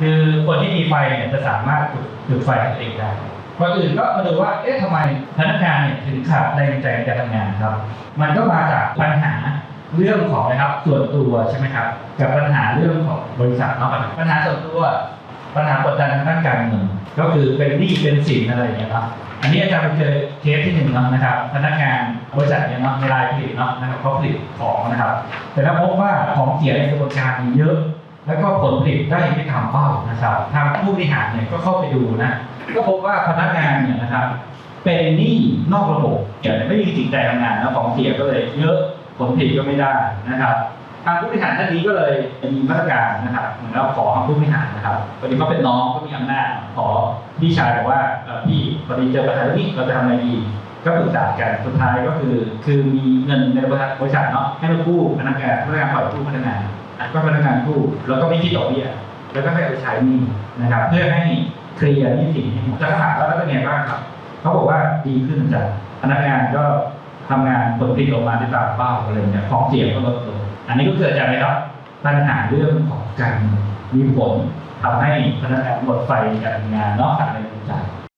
คือคนที่มีไฟเนี่ยจะสามารถจุดจุดไฟตัวเองได้ก่อนอื่นก็มาดูว่าเอ๊ะทำไมพนักงานเนี่ยถึงขาดแรงใจในการทำงานครับ มันก็มาจากปัญหาเรื่องของนะครับส่วนตัวใช่ไหมครับกับปัญหาเรื่องของบริษัทเนาะปัญหาส่วนตัว ปัญหากดดันทางด้านการเงินก็คือเป็นหนี้เป็นสินอะไรอย่างเงี้ยเนาะอันนี้อาจารย์ไปเจอเคสที่หนึ่งเนาะนะครับ พนักงานบริษัทเนี่ยเนาะในรายผลิตเนาะนะครับเขาผลิตของนะครับ แต่ถ้าพบว่าของเสียในกระบวนการมีเยอะ แล้วก็ผลผลิตได้ไม่ตามเป้านะครับ ทางผู้บริหารเนี่ยก็เข้าไปดูนะ ก็พบว่าพนักงานเนี่ยนะครับ เป็นหนี้นอกระบบเกี่ยวไม่มีจิตใจทำงานแล้วของเสียก็เลยเยอะผลผลิตก็ไม่ได้นะครับ ทางผู้บริหารท่านนี้ก็เลยมีมาตรการนะครับเหมือนเราขอทางผู้บริหารนะครับพอดีเขาเป็นน้องก็มีอำนาจขอพี่ชายบอกว่าพี่พอดีเจอปัญหาเรื่องนี้เราจะทำอะไรดีก็ปรึกษากันสุดท้ายก็คือ คือมีเงินในบริษัทเนาะให้มากู้พนักงานพนักงานปล่อยกู้พนักงานก็พนักงานกู้แล้วก็ไม่คิดดอกเบี้ยแล้วก็ให้เอาไปใช้หนี้นะครับเพื่อให้เคลียร์หนี้สินให้หมดจะถามว่าแล้วเป็นไงบ้างครับเขาบอกว่าดีขึ้นจากพนักงานก็ทำงานผลผลิตออกมาได้ตามเป้าอะไรเนี่ยของเสียก็ลดลง อันนี้ก็เกิดจากอะไรครับปัญหาเรื่องของการมีผลทำให้พนักงานหมดไฟการทำงานนอกจากในใจ